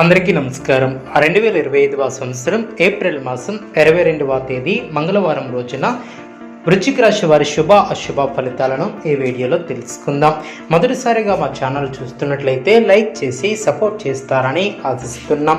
అందరికీ నమస్కారం. రెండు వేల ఇరవై ఐదవ సంవత్సరం ఏప్రిల్ మాసం ఇరవై రెండవ తేదీ మంగళవారం రోజున వృశ్చిక రాశి వారి శుభ అశుభ ఫలితాలను ఈ వీడియోలో తెలుసుకుందాం. మొదటిసారిగా మా ఛానల్ చూస్తున్నట్లయితే లైక్ చేసి సపోర్ట్ చేస్తారని ఆశిస్తున్నాం.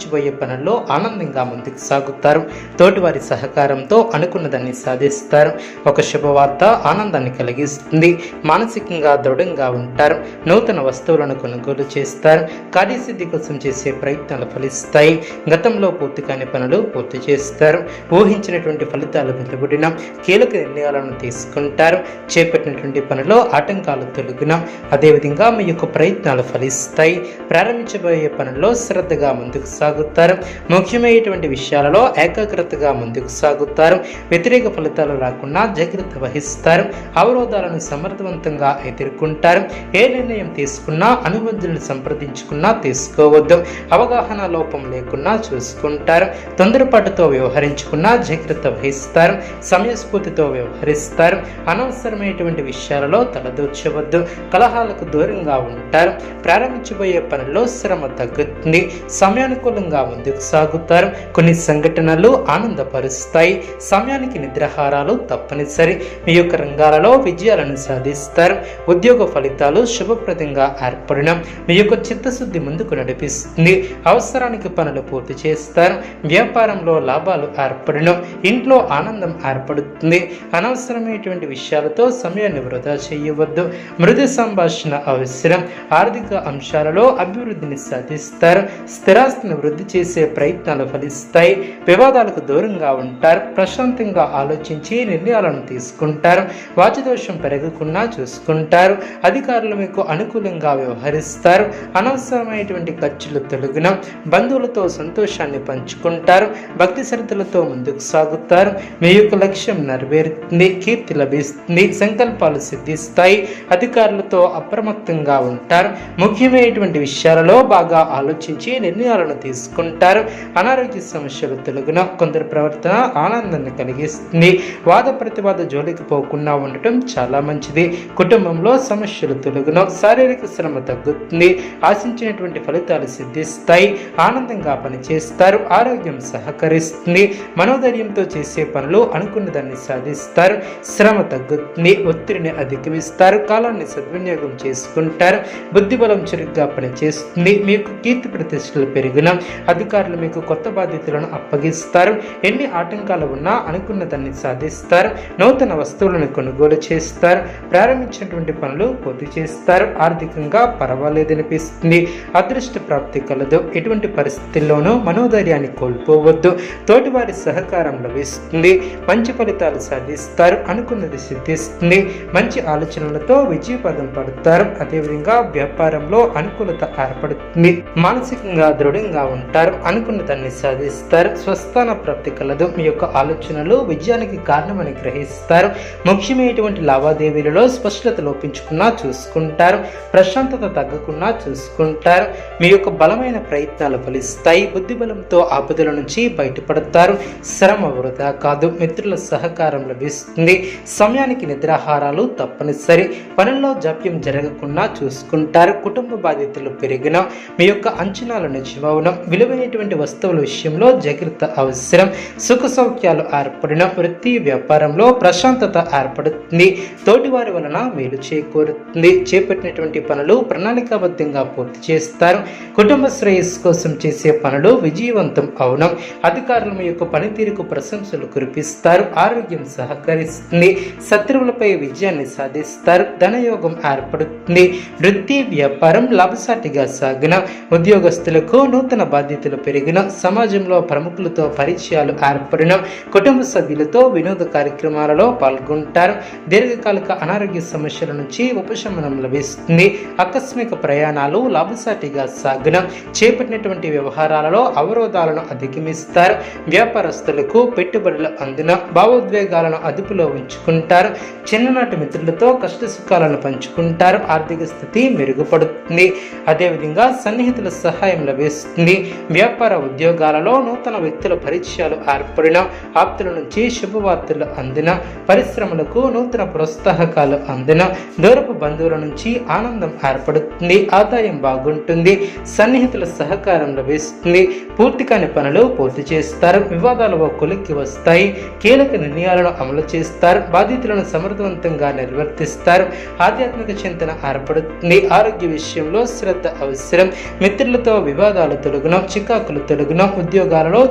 ప్రారంభించబోయే పనుల్లో ఆనందంగా ముందుకు సాగుతారు. తోటివారి సహకారంతో అనుకున్నదాన్ని సాధిస్తారు. ఒక శుభవార్త ఆనందాన్ని కలిగిస్తుంది. మానసికంగా దృఢంగా ఉంటారు. నూతన వస్తువులను కొనుగోలు చేస్తారు. కార్యసిద్ధి కోసం చేసే ప్రయత్నాలు ఫలిస్తాయి. గతంలో పూర్తి కాని పనులు పూర్తి చేస్తారు. ఊహించినటువంటి ఫలితాలు వెలువడిన కీలక నిర్ణయాలను తీసుకుంటారు. చేపట్టినటువంటి పనిలో ఆటంకాలు తొలగిన అదేవిధంగా మీ యొక్క ప్రయత్నాలు ఫలిస్తాయి. ప్రారంభించబోయే పనుల్లో శ్రద్ధగా ముందుకు సాగుతారు ముఖ్యమైనటువంటి విషయాలలో ఏకాగ్రతగా ముందుకు సాగుతారు. వ్యతిరేక ఫలితాలు రాకుండా జాగ్రత్త వహిస్తారు. అవరోధాలను సమర్థవంతంగా ఎదుర్కొంటారు. ఏ నిర్ణయం తీసుకున్నా అనుబంధులను సంప్రదించుకున్నా తీసుకోవద్దు. అవగాహన లోపం లేకుండా చూసుకుంటారు. తొందరపాటుతో వ్యవహరించుకున్నా జాగ్రత్త వహిస్తారు. సమయస్ఫూర్తితో వ్యవహరిస్తారు. అనవసరమైనటువంటి విషయాలలో తలదూర్చవద్దు. కలహాలకు దూరంగా ఉంటారు. ప్రారంభించబోయే పనుల్లో శ్రమ తగ్గుతుంది. సమయానుకూల అనుకూలంగా ముందుకు సాగుతారు. కొన్ని సంఘటనలు ఆనందపరుస్తాయి. సమయానికి నిద్రాహారాలు తప్పనిసరి. మీ యొక్క రంగాలలో విజయాలను సాధిస్తారు. ఉద్యోగ ఫలితాలు శుభప్రదంగా ఏర్పడడం మీ యొక్క చిత్తశుద్ధి ముందుకు నడిపిస్తుంది. అవసరానికి పనులు పూర్తి చేస్తారు. వ్యాపారంలో లాభాలు ఏర్పడడం ఇంట్లో ఆనందం ఏర్పడుతుంది. అనవసరమైనటువంటి విషయాలతో సమయాన్ని వృధా చేయవద్దు. మృదు సంభాషణ అవసరం. ఆర్థిక అంశాలలో అభివృద్ధిని సాధిస్తారు. స్థిరాస్తిని వృద్ధి చేసే ప్రయత్నాలు ఫలిస్తాయి. వివాదాలకు దూరంగా ఉంటారు. ప్రశాంతంగా ఆలోచించి నిర్ణయాలను తీసుకుంటారు. వాచదోషం పెరగకుండా చూసుకుంటారు. అధికారులు మీకు అనుకూలంగా వ్యవహరిస్తారు. అనవసరమైనటువంటి ఖర్చులు తొలగిన బంధువులతో సంతోషాన్ని పంచుకుంటారు. భక్తి శ్రద్ధలతో ముందుకు సాగుతారు. మీ యొక్క లక్ష్యం నెరవేరుతుంది. కీర్తి లభిస్తుంది. సంకల్పాలు సిద్ధిస్తాయి. అధికారులతో అప్రమత్తంగా ఉంటారు. ముఖ్యమైనటువంటి విషయాలలో బాగా ఆలోచించి నిర్ణయాలను తీసుకుంటారు తీసుకుంటారు. అనారోగ్య సమస్యలు తొలగిన కొందరి ప్రవర్తన ఆనందాన్ని కలిగిస్తుంది. వాద ప్రతివాద జోలికి పోకుండా ఉండటం చాలా మంచిది. కుటుంబంలో సమస్యలు తొలగిన శారీరక శ్రమ తగ్గుతుంది. ఆశించినటువంటి ఫలితాలు సిద్ధిస్తాయి. ఆనందంగా పనిచేస్తారు. ఆరోగ్యం సహకరిస్తుంది. మనోధైర్యంతో చేసే పనులు అనుకున్న దాన్ని సాధిస్తారు. శ్రమ తగ్గుతుంది. ఒత్తిడిని అధిగమిస్తారు. కాలాన్ని సద్వినియోగం చేసుకుంటారు. బుద్ధిబలం చురుగ్గా పనిచేస్తుంది. మీకు కీర్తి ప్రతిష్టలు పెరిగిన అధికారులు మీకు కొత్త బాధ్యతలను అప్పగిస్తారు. ఎన్ని ఆటంకాలు ఉన్నా అనుకున్న దాన్ని సాధిస్తారు. నూతన వస్తువులను కొనుగోలు చేస్తారు. ప్రారంభించినటువంటి పనులు పూర్తి చేస్తారు. ఆర్థికంగా పర్వాలేదనిపిస్తుంది అదృష్ట ప్రాప్తి కలదు. ఎటువంటి పరిస్థితుల్లోనూ మనోధైర్యాన్ని కోల్పోవద్దు. తోటివారి సహకారం లభిస్తుంది. మంచి ఫలితాలు సాధిస్తారు. అనుకున్నది సిద్ధిస్తుంది. మంచి ఆలోచనలతో విజయపదం పడతారు. అదేవిధంగా వ్యాపారంలో అనుకూలత ఏర్పడుతుంది. మానసికంగా దృఢంగా ఉంటారు అనుకున్న దాన్ని సాధిస్తారు స్వస్థాన ప్రాప్తి కలదు. మీ యొక్క ఆలోచనలు విజయానికి కారణమని గ్రహిస్తారు. ముఖ్యమైనటువంటి లావాదేవీలలో స్పష్టత లోపించుకున్నా చూసుకుంటారు ప్రశాంతత తగ్గకుండా చూసుకుంటారు. మీ యొక్క బలమైన ప్రయత్నాలు ఫలిస్తాయి. బుద్ధి బలంతో ఆపదల నుంచి బయటపడతారు. శ్రమ వృధా కాదు మిత్రుల సహకారం లభిస్తుంది. సమయానికి నిద్రాహారాలు తప్పనిసరి. పనుల్లో జాప్యం జరగకుండా చూసుకుంటారు. కుటుంబ బాధ్యతలు పెరిగిన మీ యొక్క అంచనాలు నిజమవడం విలువైనటువంటి వస్తువుల విషయంలో జాగ్రత్త అవసరం. సుఖ సౌఖ్యాలు ఏర్పడిన వృత్తి వ్యాపారంలో ప్రశాంతత ఏర్పడుతుంది. తోటివారి వలన మేలు చేకూరుతుంది. చేపట్టినటువంటి పనులు ప్రణాళికాబద్ధంగా పూర్తి చేస్తారు. కుటుంబ శ్రేయస్సు కోసం చేసే పనులు విజయవంతం అవడం అధికారుల యొక్క పనితీరుకు ప్రశంసలు కురిపిస్తారు. ఆరోగ్యం సహకరిస్తుంది. శత్రువులపై విజయాన్ని సాధిస్తారు. ధనయోగం ఏర్పడుతుంది. వృత్తి వ్యాపారం లాభసాటిగా సాగిన ఉద్యోగస్తులకు నూతన బాధ్యతలు పెరిగిన సమాజంలో ప్రముఖులతో పరిచయాలు ఏర్పడిన కుటుంబ సభ్యులతో వినోద కార్యక్రమాలలో పాల్గొంటారు. దీర్ఘకాలిక అనారోగ్య సమస్యల నుంచి ఉపశమనం లభిస్తుంది. ఆకస్మిక ప్రయాణాలు లాభసాటిగా సాగిన చేపట్టినటువంటి వ్యవహారాలలో అవరోధాలను అధిగమిస్తారు. వ్యాపారస్తులకు పెట్టుబడులు అందిన భావోద్వేగాలను అదుపులో ఉంచుకుంటారు. చిన్ననాటి మిత్రులతో కష్ట సుఖాలను పంచుకుంటారు. ఆర్థిక స్థితి మెరుగుపడుతుంది. అదేవిధంగా సన్నిహితుల సహాయం లభిస్తుంది. వ్యాపార ఉద్యోగాలలో నూతన వ్యక్తుల పరిచయాలు ఏర్పడిన ఆప్తుల నుంచి శుభవార్తలు అందిన పరిశ్రమలకు నూతన ప్రోత్సాహకాలు అందిన దూరపు బంధువుల నుంచి ఆనందం ఏర్పడుతుంది ఆదాయం బాగుంటుంది సన్నిహితుల సహకారం లభిస్తుంది పూర్తి కాని పనులు పూర్తి చేస్తారు వివాదాలు ఒక కొలిక్కి వస్తాయి కీలక నిర్ణయాలను అమలు చేస్తారు బాధితులను సమర్థవంతంగా నిర్వర్తిస్తారు ఆధ్యాత్మిక చింతన ఏర్పడుతుంది ఆరోగ్య విషయంలో శ్రద్ధ అవసరం మిత్రులతో వివాదాలు తొలగున చికాకులు తొలగున ఉద్యోగాలలో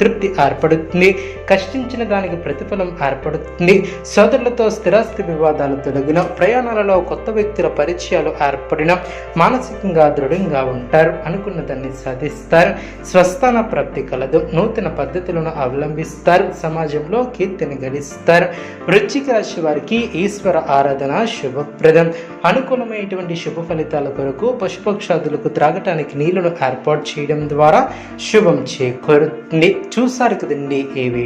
తృప్తి ఏర్పడుతుంది. కష్టించిన దానికి ప్రతిఫలం ఏర్పడుతుంది. సోదరులతో స్థిరాస్తి వివాదాలు తొలగిన ప్రయాణాలలో కొత్త వ్యక్తుల పరిచయాలు ఏర్పడిన మానసికంగా దృఢంగా ఉంటారు అనుకున్న దాన్ని సాధిస్తారు. స్వస్థాన ప్రాప్తి కలదు. నూతన పద్ధతులను అవలంబిస్తారు. సమాజంలో కీర్తిని గడిస్తారు. వృచ్చిక రాశి వారికి ఈశ్వర ఆరాధన శుభప్రదం. అనుకూలమైనటువంటి శుభ ఫలితాల కొరకు పశుపక్షాదులకు త్రాగటానికి నీళ్ళను ఏర్పాటు చేయడం ద్వారా శుభం చేకూరుతుంది. చూసారు కదండి ఈ